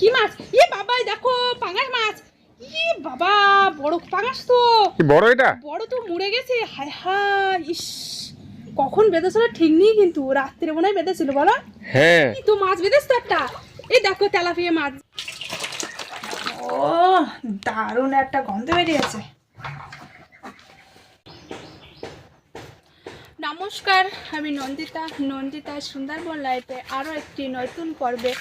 কি মাছ? ই বাবা এই দেখো পাঙাশ মাছ। ই বাবা বড় পাঙাশ তো। বড় এটা? বড় তো মরে গেছে। হায় হায় ইস। কখন বেঁধেছিল ঠিক নেই কিন্তু রাত্রে মনে হয় বেঁধেছিল বলো। হ্যাঁ। তো মাছ বেঁধেছ তো একটা। এই দেখো তেলাপিয়া মাছ। ও দারুণ একটা গন্ধ বেরিয়েছে নমস্কার আমি নন্দিতা। নন্দিতা সুন্দরবন লাইফে আরও একটি নতুন পর্বে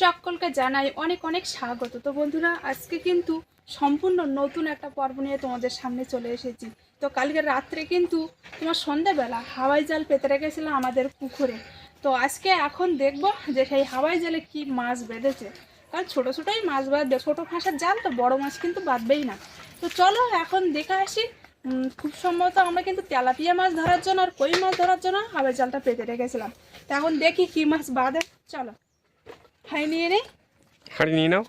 সকলকে জানাই অনেক অনেক স্বাগত। তো বন্ধুরা, আজকে কিন্তু সম্পূর্ণ নতুন একটা পর্ব নিয়ে তোমাদের সামনে চলে এসেছি। তো কালকে রাত্রে কিন্তু তোমার সন্ধ্যাবেলা হাওয়াই জাল পেতে রেখেছিলাম আমাদের পুকুরে। তো আজকে এখন দেখব যে সেই হাওয়াই জালে কি মাছ বেঁধেছে। কারণ ছোটো ছোটোই মাছ বাঁধবে ছোটো ফাঁসার জাল তো বড় মাছ কিন্তু বাঁধবেই না। তো চলো এখন দেখে আসি খুব সম্ভবত আমরা কিন্তু তেলাপিয়া মাছ ধরার জন্য আর কই মাছ ধরার জন্য হাওয়াই জালটা পেতে রেখেছিলাম। তো এখন দেখি কি মাছ বাঁধে। চলো। হাই নিয়ে নেই হাঁড়ি নিয়ে নাও।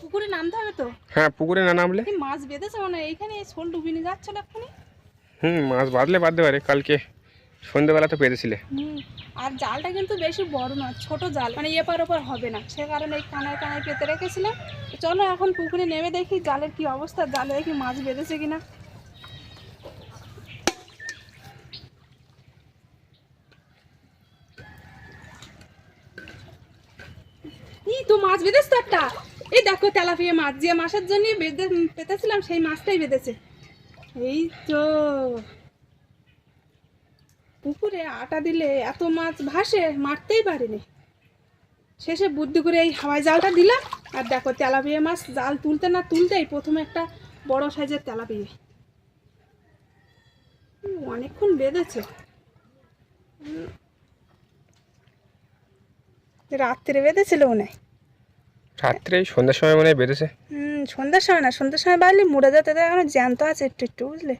পুকুরে নামতে হবে তো? হ্যাঁ পুকুরে না নামলে? মাছ বেঁধেছে মানে এইখানে এই শোল ডুবিনি যাচ্ছিল এক্ষুনি। হুম মাছ বাঁধলে বাঁধতে পারে কালকে সন্ধ্যেবেলা তো পেরেছিলে হুম আর জালটা কিন্তু বেশি বড় না ছোট জাল মানে এপার ওপার হবে না। সে কারণে এই কানায় কানায় পেতে রেখেছিলাম। চলো এখন পুকুরে নেমে দেখি জালের কি অবস্থা জালে দেখি মাছ বেঁধেছে কিনা ই তো মাছ বেঁধেছ তো একটা। এই দেখো তেলাপিয়া মাছ, যে মাছের জন্য বেঁধে পেতেছিলাম, সেই মাছটাই বেঁধেছে। এই তো। পুকুরে আটা দিলে এত মাছ ভাসে, মারতেই পারিনি। শেষে বুদ্ধি করে এই হাওয়াই জালটা দিলাম। আর দেখো তেলাপিয়া মাছ, জাল তুলতে না তুলতেই প্রথমে একটা বড় সাইজের তেলাপিয়া। অনেকক্ষণ বেঁধেছে। রাত্রে বেঁধেছিল হয়। রাত্রে সন্ধ্যার সময় মনে হয় হুম সন্ধ্যার সময় না সন্ধ্যার সময় বাড়লে মুড়ে যেতে এখনও জ্যান্ত আছে একটু একটু বুঝলে?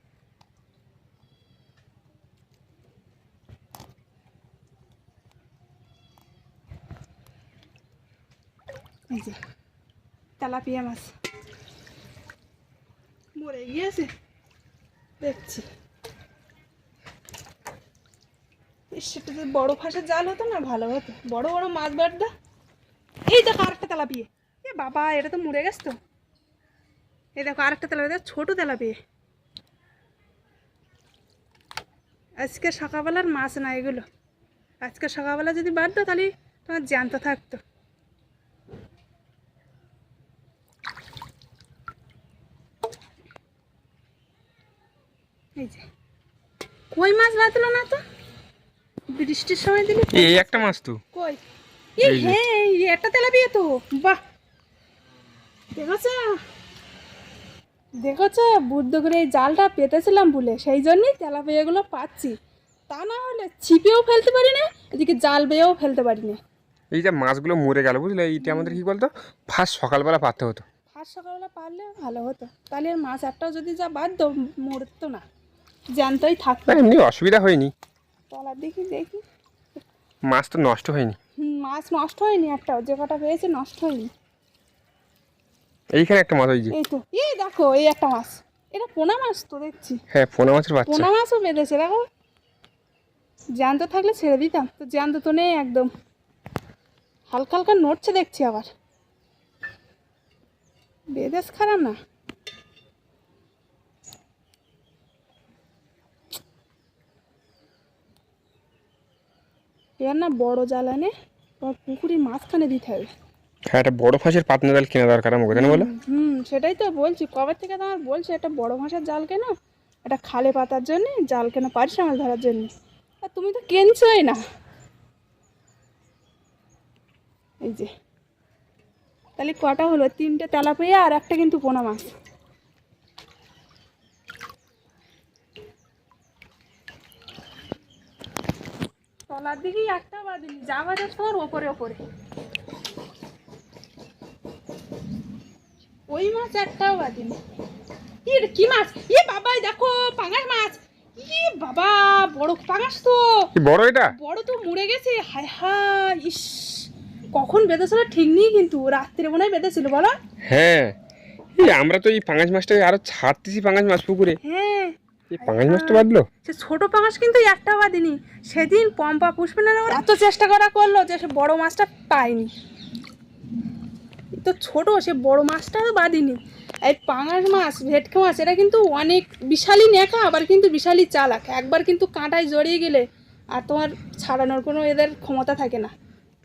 তেলাপিয়া মাছ। মরে গিয়েছে? দেখছি। ইস, সেটা যদি বড় ফাঁসের জাল হতো না ভালো হতো। বড় বড় মাছ বাড়দা এই দেখো আরেকটা তেলাপিয়া এ বাবা এটা তো মরে গেছে তো। এই দেখো আরেকটা তেলাপিয়া দেখো, ছোট তেলাপিয়া আজকে সকালবেলার মাছ না এগুলো। আজকে সকালবেলা যদি বাড়তো তাহলে তোমার জ্যান্ত থাকতো। এই যে। কই মাছ বাঁধলো না তো? বৃষ্টির সময় দিলে এই একটা মাছ তো। কই? এই এই একটা তেলাপিয়া তো। বাহ। দেখেছ? দেখেছ? বুদ্ধ করে এই জালটা পেতেছিলাম বলে সেই জন্যই তেলাপিয়াগুলো পাচ্ছি। তা না হলে ছিপেও ফেলতে পারি না এদিকে জাল বেয়েও ফেলতে পারি না। এই যে মাছগুলো মরে গেল বুঝলে এইটা আমাদের কি বলতো? ফার্স্ট সকালবেলা পাততে হতো। ফার্স্ট সকালবেলা পারলে ভালো হতো। তাহলে মাছ একটাও যদি যা বাদ মরতো না। জ্যান্তই থাকতো। এমনি অসুবিধা হয়নি। তলার দেখি দেখি। মাছ তো নষ্ট হয়নি। মাছ নষ্ট হয়নি একটা যে কটা পেয়েছে নষ্ট হয়নি। এইখানে একটা মাছ ওই এই তো এই দেখো এই একটা মাছ। এটা পোনা মাছ তো দেখছি। হ্যাঁ পোনা মাছের বাচ্চা। পোনা মাছও বেঁধেছে দেখো। জ্যান্ত থাকলে ছেড়ে দিতাম তো জ্যান্ত তো নেই একদম। হালকা হালকা নড়ছে দেখছি আবার। বেদেশ খারাপ না। এবার না বড় তোমার মাঝখানে দিতে হবে। হ্যাঁ একটা বড় ফাঁসের পাতনা জাল কেনা দরকার আমাকে বলো? হুম সেটাই তো বলছি। কবে থেকে তোমার বলছি একটা বড় ভাষার জাল কেন? একটা খালে পাতার জন্যে জাল কেন পারিস মাছ ধরার জন্য। আর তুমি তো কেনছোই না। এই যে তাহলে কটা হলো? তিনটে তেলাপিয়া আর একটা কিন্তু পোনা মাছ। তলার দিকেই একটা বাদিনি যা বাজার তোমার ওপরে ওপরে। ওই মাছ একটাও বাদিনি ইর কি মাছ? ই বাবা এই দেখো পাঙাশ মাছ। ই বাবা বড় পাঙাশ তো। বড় এটা? বড় তো মরে গেছে। হায় হায় ইস। কখন বেঁধেছিল ঠিক নেই কিন্তু রাত্রে মনে হয় বেঁধেছিল বলো? হ্যাঁ। আমরা তো এই পাঙাশ মাছটাকে আরও ছাড়তেছি পাঙাশ মাছ পুকুরে। হ্যাঁ পাঙাশ মাছটা বাঁধলো সে ছোট পাঙাশ কিন্তু একটা বাদিনি। সেদিন পম্পা এত চেষ্টা করা করল যে সে বড় মাছটা পায়নি। তো ছোট সে বড় মাছটা এই পাঙাশ মাছ ভেটকে মাছ এটা কিন্তু অনেক বিশালই নেকা আবার কিন্তু বিশালই চালাক। একবার কিন্তু কাঁটায় জড়িয়ে গেলে আর তোমার ছাড়ানোর কোনো এদের ক্ষমতা থাকে না।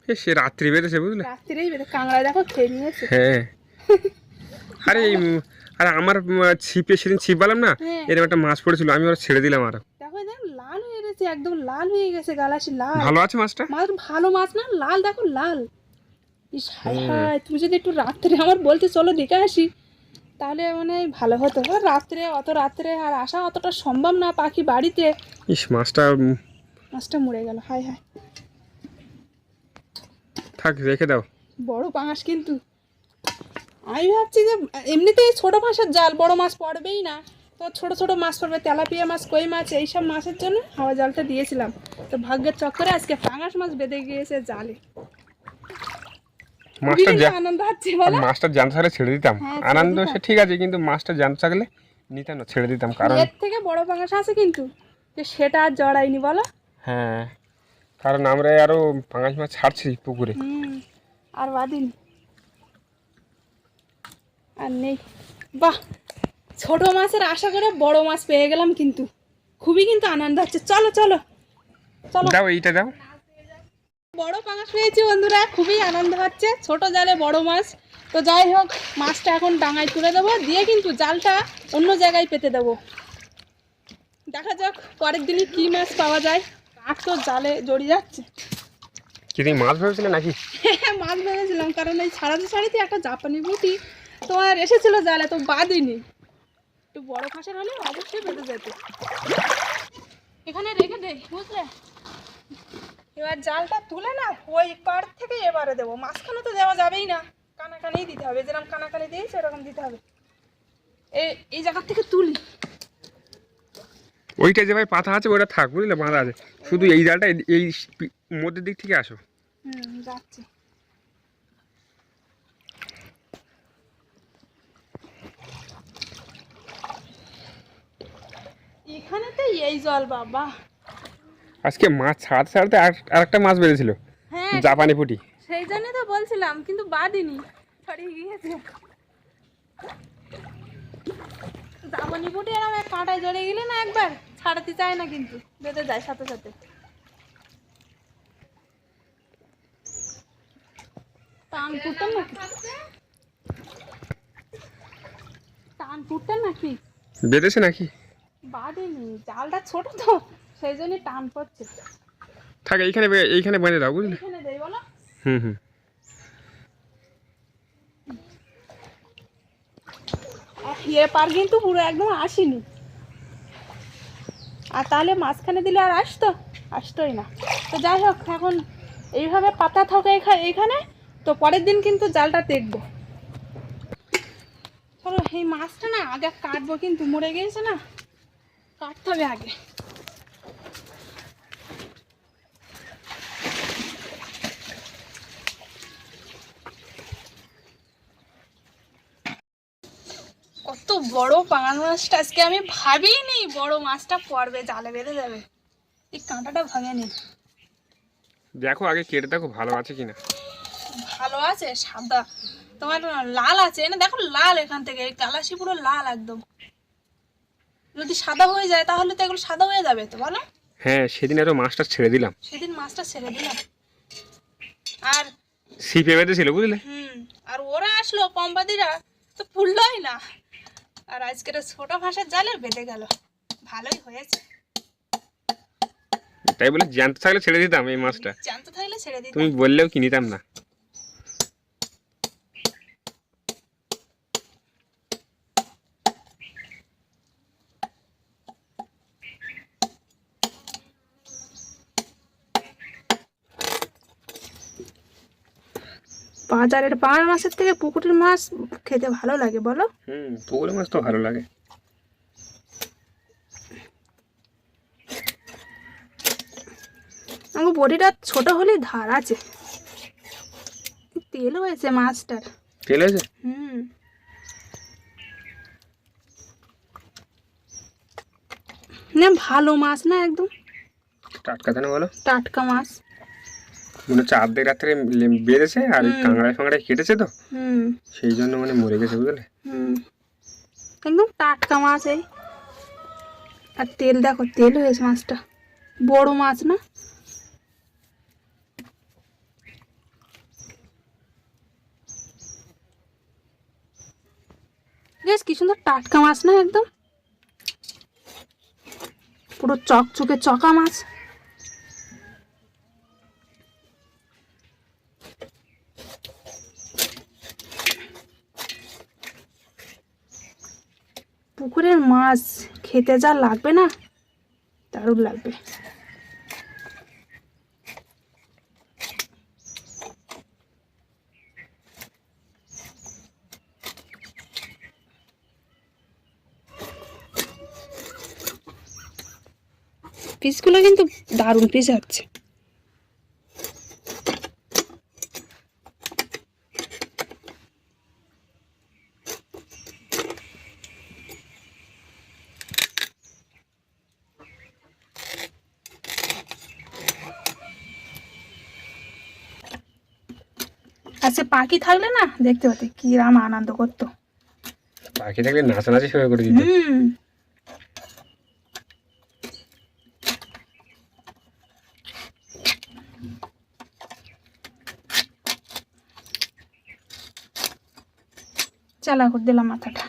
সে রাত্রি বেঁধেছে বুঝলে? রাত্রিরেই বেঁধে কাঁকড়ায় দেখো খেয়ে নিয়েছে। হ্যাঁ। আরে আরে আমার ছিপে সেদিন ছিপ বালাম না হ্যাঁ। এরকম একটা মাছ পড়েছিল আমি ওরা ছেড়ে দিলাম আর। দেখো লাল হয়ে গেছে একদম লাল হয়ে গেছে গালাসি লাল। ভালো আছে মাছটা? মাছ ভালো মাছ না লাল দেখো লাল। ইস হায় হায়। তুমি যদি একটু রাত্রে আমার বলতে চলো দেখে আসি। তাহলে মানে ভালো হতো। রাত্রে অত রাত্রে আর আসা অতটা সম্ভব না পাখি বাড়িতে। ইস মাছটা মাছটা মরে গেল হায় হায়। থাক রেখে দাও। বড় পাঙাশ কিন্তু। আমি ভাবছি যে এমনিতেই ছোটো মাছের জাল বড় মাছ পড়বেই না। তো ছোট ছোট মাছ পড়বে তেলাপিয়া মাছ কই মাছ এইসব মাছের জন্য হাওয়া জালটা দিয়েছিলাম। তো ভাগ্যের চক্করে আজকে পাঙাশ মাছ বেঁধে গিয়েছে জালে। মাছটা থাকলে ছেড়ে দিতাম। হ্যাঁ, আনন্দ সে ঠিক আছে কিন্তু মাছটা থাকলে নিতাম না ছেড়ে দিতাম কারণ এর থেকে বড় পাঙাশ আছে কিন্তু। যে সেটা আর জড়াইনি বলো। হ্যাঁ কারণ আমরা আরও পাঙাশ মাছ ছাড়ছি পুকুরে। আর বাদিন। আর নেই। বাহ ছোট মাছের আশা করে বড় মাছ পেয়ে গেলাম কিন্তু। খুবই কিন্তু আনন্দ হচ্ছে। চলো চলো চলো। দাও এইটা দাও। বড় পাঙাশ পেয়েছি বন্ধুরা খুবই আনন্দ হচ্ছে। ছোট জালে বড় মাছ। তো যাই হোক মাছটা এখন ডাঙায় তুলে দেবো। দিয়ে কিন্তু জালটা অন্য জায়গায় পেতে দেবো। দেখা যাক পরের দিনই কী মাছ পাওয়া যায়। কাঠ তো জালে জড়িয়ে যাচ্ছে। কি তুমি মাছ ভেবেছিলে নাকি? হ্যাঁ, মাছ ভেবেছিলাম। কারণ এই ছাড়াতে ছাড়িতে একটা জাপানি বুটি তোমার এসেছিল জালে তো বাদিনি একটু বড় ফাঁসের হলে অবশ্যই বেঁধে যেত। এখানে রেখে দে বুঝলে? এবার জালটা তুলে না ওই পার থেকে এবারে দেবো। মাঝখানে তো দেওয়া যাবেই না। কানাকানেই দিতে হবে যেরকম কানাকানি দিয়েছে এরকম দিতে হবে। এই এই জায়গার থেকে তুলি। ওইটা যে ভাই পাতা আছে ওটা থাক বুঝলে? বাঁধা আছে। শুধু এই জালটা এই- এই মধ্যের দিক থেকে আসো। হুম যাচ্ছি। এখানে তো এই জল বাবা। আজকে মাছ ছাড়তে ছাড়তে আর- আরেকটা মাছ বেঁধেছিল হ্যাঁ জাপানি পুটি। সেই জন্যই তো বলছিলাম কিন্তু বাদিনি ছড়িয়ে গিয়েছে। দামনি ফুটে এরকম এক কাঁটায় জড়িয়ে গেলে না একবার ছাড়াতে চায় না কিন্তু বেঁধে যায় সাথে সাথে। টান ফুটতেন নাকি? টান ফুটতেন নাকি? বেঁধেছে নাকি? বাদিনি জালটা ছোট তো সেই জন্যই টান পড়ছে। থাক এইখানে এইখানে বেঁধে দাও বুঝলে? এখানে দেই বলো। হুম হুম। আর এ পার কিন্তু পুরো একদম আসেনি। আর তাহলে মাঝখানে দিলে আর আসতো? আসতোই না। তো যাই হোক এখন এইভাবে পাতা থাকে এইখানে তো পরের দিন কিন্তু জালটা দেখব চলো এই মাছটা না আগে কাটবো কিন্তু মরে গিয়েছে না? কাটতে হবে আগে। কত বড় পাঙাশ মাছটা আজকে আমি ভাবিনি বড় মাছটা পড়বে জালে বেঁধে যাবে। এই কাঁটাটা ভাঙেনি দেখো আগে কেটে দেখো ভালো আছে কিনা। ভালো আছে সাদা। তোমার লাল আছে না দেখো লাল এখান থেকে কালাসি পুরো লাল একদম। যদি সাদা হয়ে যায় তাহলে তো এগুলো সাদা হয়ে যাবে তো বলো। হ্যাঁ সেদিন আরও মাছটা ছেড়ে দিলাম। সেদিন মাছটা ছেড়ে দিলাম। আর ছিপে বেঁধেছিল বুঝলে? হুম আর ওরা আসলো পম্পাদিরা তো ফুললই না। আর আজকের ছোট ভাষার জালে বেঁধে গেল। ভালোই হয়েছে। তাই বলে জ্যান্ত থাকলে ছেড়ে দিতাম এই মাছটা। জানতে থাকলে ছেড়ে দিতাম। তুমি বললেও কি নিতাম না। বাজারের পাড় মাছের থেকে পুকুরের মাছ খেতে ভালো লাগে বলো। হুম পুকুরের মাছ তো ভালো লাগে। আমার বডিটা ছোট হলেই ধার আছে। তেল হয়েছে মাছটার। তেল আছে হুম। না ভালো মাছ না একদম। টাটকা জানো বলো? টাটকা মাছ। মনে হচ্ছে আর্ধেক রাত্রে বেঁধেছে আর কাঁকড়ায় ফাঁকড়ায় কেটেছে তো। সেই জন্য মানে মরে গেছে বুঝলে? একদম টাটকা মাছ এই। আর তেল দেখো তেল হয়েছে মাছটা। বড় মাছ না? বেশ কি সুন্দর টাটকা মাছ না একদম? পুরো চকচকে চকা মাছ। পুকুরের মাছ খেতে যা লাগবে না দারুণ লাগবে। পিসগুলো কিন্তু দারুণ পিস হচ্ছে আচ্ছা পাখি থাকলে না দেখতে হতে কিরাম আনন্দ করতো। পাখি থাকলে নাচানাচি শুরু করে দিত। হুম। চালা করে দিলাম মাথাটা।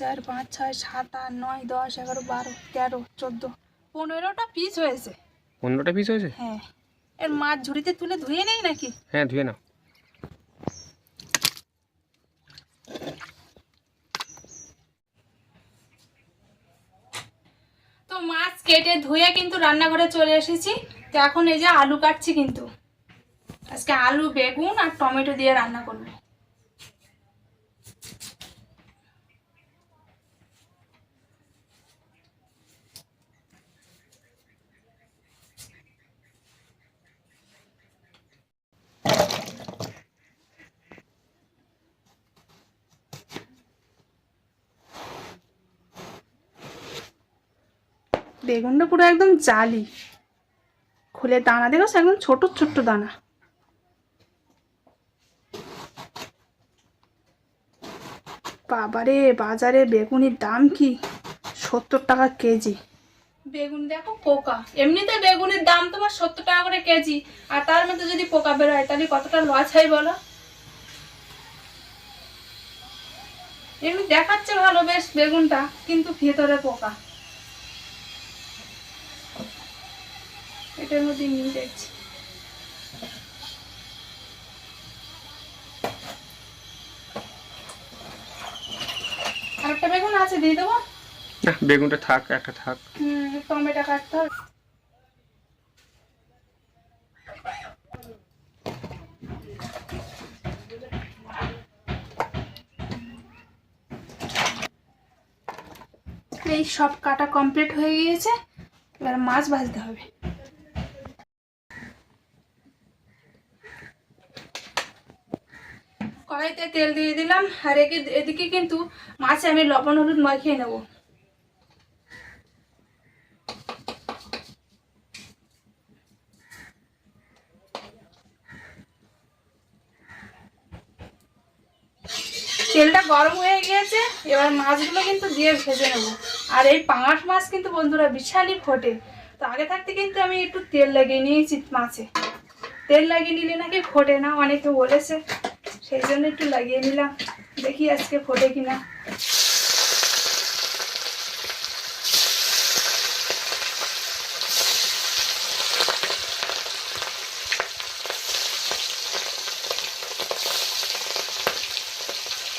চার পাঁচ ছয় সাত আট নয় দশ এগারো বারো তেরো চোদ্দ পনেরোটা পিস হয়েছে। পনেরোটা পিস হয়েছে? হ্যাঁ। এর মাছ ঝুড়িতে তুলে ধুয়ে নেই নাকি? হ্যাঁ ধুয়ে নাও। তো মাছ কেটে ধুয়ে কিন্তু রান্নাঘরে চলে এসেছি। তো এখন এই যে আলু কাটছি কিন্তু। আজকে আলু বেগুন আর টমেটো দিয়ে রান্না করব। বেগুনটা পুরো একদম জালি। খুলে দানা দেখো একদম ছোট, ছোট্ট দানা। বাবারে, বাজারে বেগুনের দাম কি? সত্তর টাকা কেজি। বেগুন দেখো, পোকা। এমনিতে বেগুনের দাম তোমার সত্তর টাকা করে কেজি। আর তার মধ্যে যদি পোকা বেরোয়, তাহলে কতটা লস হয় বলো? এমনি দেখাচ্ছে ভালো বেশ বেগুনটা, কিন্তু ভেতরে পোকা। এটার মধ্যে নিয়ে দেখছি আরেকটা বেগুন আছে দিয়ে দেবো? না বেগুনটা থাক একটা থাক। হুম টমেটো কাটতে হবে। এই সব কাটা কমপ্লিট হয়ে গিয়েছে এবার মাছ ভাজতে হবে। কড়াইতে তেল দিয়ে দিলাম, আর একে, এদিকে কিন্তু মাছে আমি লবণ, হলুদ মাখিয়ে নেব। তেলটা গরম হয়ে গিয়েছে, এবার মাছগুলো কিন্তু দিয়ে ভেজে নেব। আর এই পাঙাশ মাছ কিন্তু বন্ধুরা বিশালই ফোটে। তো আগে থাকতে কিন্তু আমি একটু তেল লাগিয়ে নিয়েছি মাছে। তেল লাগিয়ে নিলে নাকি ফোটে না, অনেকে বলেছে। সেই জন্য একটু লাগিয়ে নিলাম। দেখি আজকে ফোটে কিনা।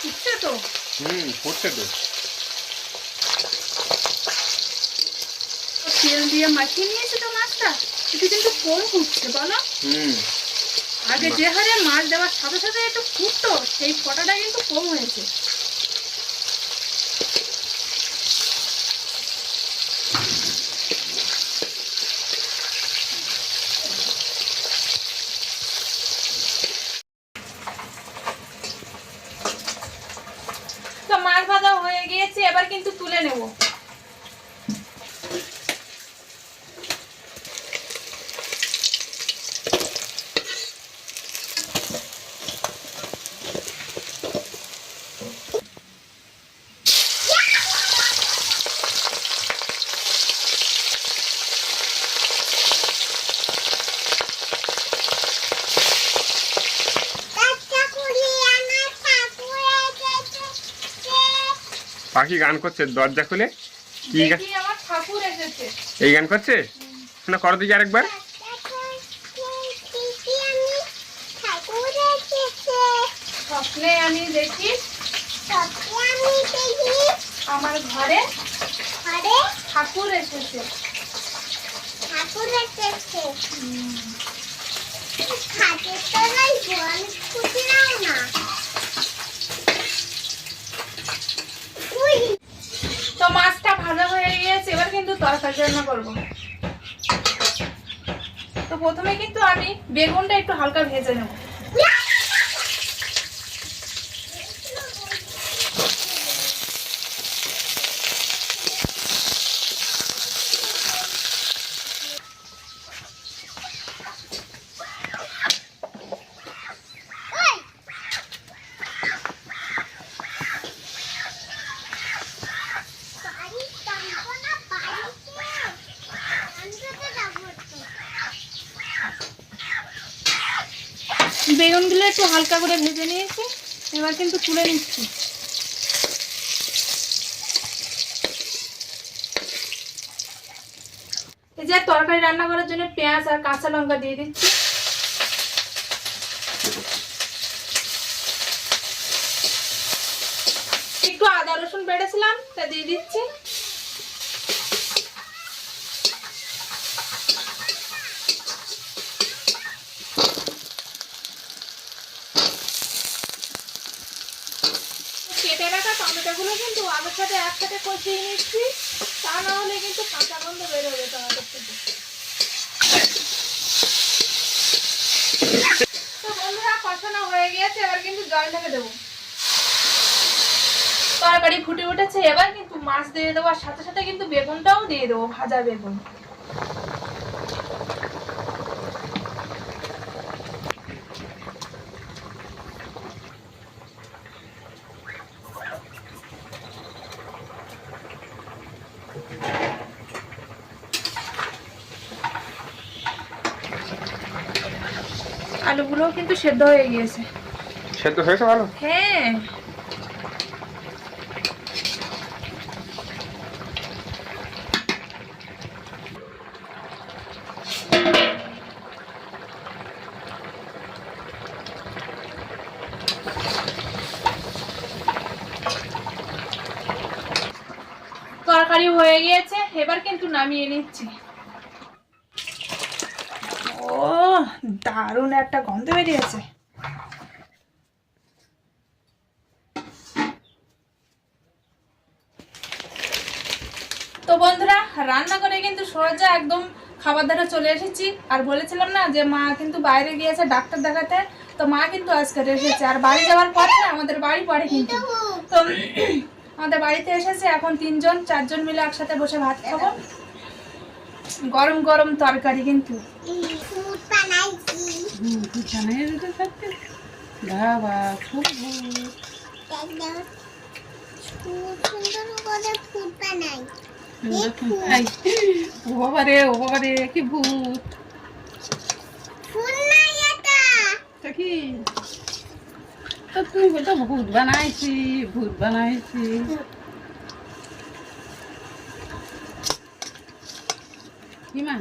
উঠছে তো? হুম ফুটছে তো তেল দিয়ে মাখিয়ে নিয়েছে তো মাছটা? এটা কিন্তু কম ফুটছে বলো। হুম। আগে যে হারে মাছ দেওয়ার সাথে সাথে একটু ফুটতো, সেই ফটাটা কিন্তু কম হয়েছে। মাছ ভাজা হয়ে গিয়েছে, এবার কিন্তু তুলে নেব। পাখি গান করছে দরজা খুলে? কি গান? দেখি আমার ঠাকুর এসেছে। এই গান করছে? না করো দিকে আরেকবার। স্বপ্নে আমি দেখি আমার ঘরে ঠাকুর এসেছে। তো মাছটা ভাজা হয়ে গিয়েছে, এবার কিন্তু তরকারি রান্না করব। তো প্রথমে কিন্তু আমি বেগুনটা একটু হালকা ভেজে নেব বেগুনগুলো একটু হালকা করে ভেজে নিয়েছি। এবার কিন্তু তুলে নিচ্ছি। এই যে তরকারি রান্না করার জন্য পেঁয়াজ আর কাঁচা লঙ্কা দিয়ে দিচ্ছি। একটু আদা রসুন বেড়েছিলাম তা দিয়ে দিচ্ছি কেটে রাখা টমেটোগুলো কিন্তু আলুর সাথে একসাথে কষিয়ে নিচ্ছি। তা না হলে কিন্তু কাঁচা গন্ধ বেরোবে টমেটোর থেকে। তো বন্ধুরা হয়ে গিয়েছে, এবার কিন্তু দেবো। তরকারি ফুটে উঠেছে, এবার কিন্তু মাছ দিয়ে দেবো, আর সাথে সাথে কিন্তু বেগুনটাও দিয়ে দেবো, ভাজা বেগুন। কিন্তু সেদ্ধ হয়ে গিয়েছে। সেদ্ধ হয়েছে ভালো? হ্যাঁ। তরকারি হয়ে গিয়েছে এবার কিন্তু নামিয়ে নিচ্ছি ও দারুণ একটা গন্ধ বেরিয়েছে। তো বন্ধুরা রান্না করে কিন্তু সোজা একদম খাবার ধারে চলে এসেছি। আর বলেছিলাম না যে মা কিন্তু বাইরে গিয়েছে ডাক্তার দেখাতে, তো মা কিন্তু আজকে এসেছে আর বাড়ি যাওয়ার পরে না আমাদের বাড়ি পরে কিন্তু। তো আমাদের বাড়িতে এসেছে এখন তিনজন, চারজন মিলে একসাথে বসে ভাত খাব। গরম গরম তরকারি কিন্তু। বাবা কি ভূত। তা ভূত বানাইছি ভূত বানাইছি। কি মা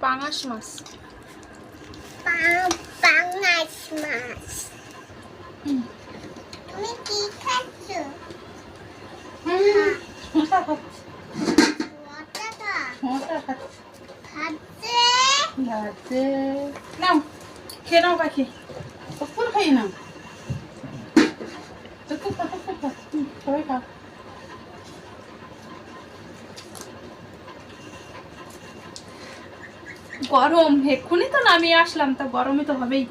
পাঙাশ মাছ। তুমি কি খাচ্ছ? শশা খাচ্ছি শশা খাচ্ছি? খাচ্ছে। ভাতে নাও খেয়ে নাও পাখি ফুল খাই না তো খুব খা খুব খা হুম, সবাই খা গরম, এক্ষুনি তো নামিয়ে আসলাম, তা গরমই তো হবেই।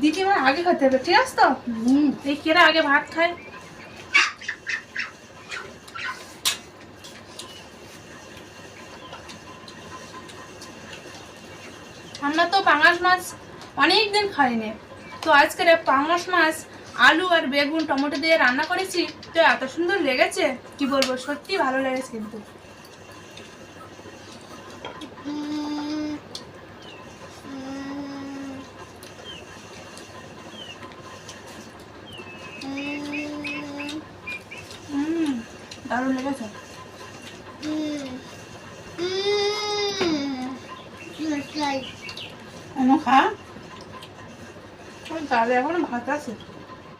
দিদি আমার আগে খেতে হবে, ঠিক আছে তো? এই কেরা আগে ভাত খায়? আমরা তো পাঙাশ মাছ অনেক দিন খাইনি। তো আজকের পাঙাশ মাছ, আলু আর বেগুন, টমেটো দিয়ে রান্না করেছি, তো এত সুন্দর লেগেছে? কি বলব সত্যি ভালো লেগেছে কিন্তু।